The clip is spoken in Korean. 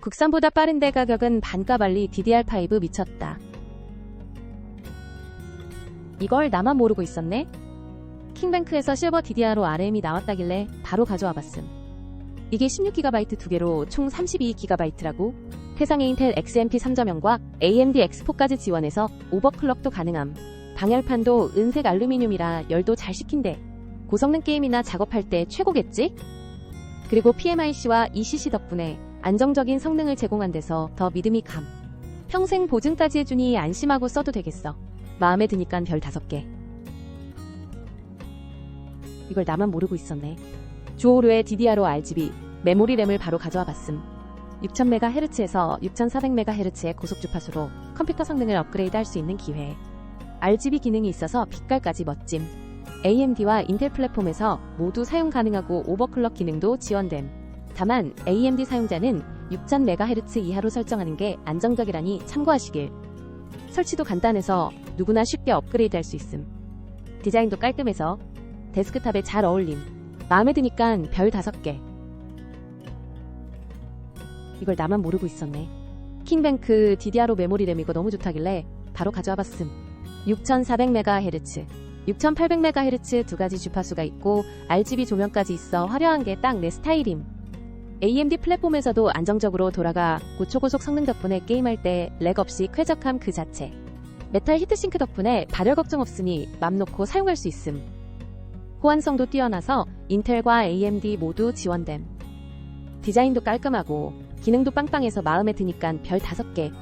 국산보다 빠른데 가격은 반값 알리 DDR5 미쳤다. 이걸 나만 모르고 있었네? 킹뱅크에서 실버 DDR로 RM이 나왔다길래 바로 가져와 봤음. 이게 16GB 두 개로 총 32GB라고? 해상의 인텔 XMP 3.0과 AMD X4까지 지원해서 오버클럭도 가능함. 방열판도 은색 알루미늄이라 열도 잘 식힌대. 고성능 게임이나 작업할 때 최고겠지? 그리고 PMIC와 ECC 덕분에 안정적인 성능을 제공한 데서 더 믿음이 감. 평생 보증까지 해주니 안심하고 써도 되겠어. 마음에 드니깐 별 5개. 이걸 나만 모르고 있었네. 주오르의 DDR5 RGB 메모리 램을 바로 가져와 봤음. 6000MHz에서 6400MHz의 고속 주파수로 컴퓨터 성능을 업그레이드 할 수 있는 기회. RGB 기능이 있어서 빛깔까지 멋짐. AMD와 인텔 플랫폼에서 모두 사용 가능하고 오버클럭 기능도 지원됨. 다만 AMD 사용자는 6000MHz 이하로 설정하는 게 안정적이라니 참고하시길. 설치도 간단해서 누구나 쉽게 업그레이드 할 수 있음. 디자인도 깔끔해서 데스크탑에 잘 어울림. 마음에 드니깐 별 5개. 이걸 나만 모르고 있었네. 킹뱅크 DDR5 메모리 램 이거 너무 좋다길래 바로 가져와 봤음. 6400MHz, 6800MHz 두 가지 주파수가 있고 RGB 조명까지 있어 화려한 게 딱 내 스타일임. AMD 플랫폼에서도 안정적으로 돌아가 고초고속 성능 덕분에 게임할 때 렉 없이 쾌적함 그 자체. 메탈 히트싱크 덕분에 발열 걱정 없으니 맘 놓고 사용할 수 있음. 호환성도 뛰어나서 인텔과 AMD 모두 지원됨. 디자인도 깔끔하고 기능도 빵빵해서 마음에 드니깐 별 5개.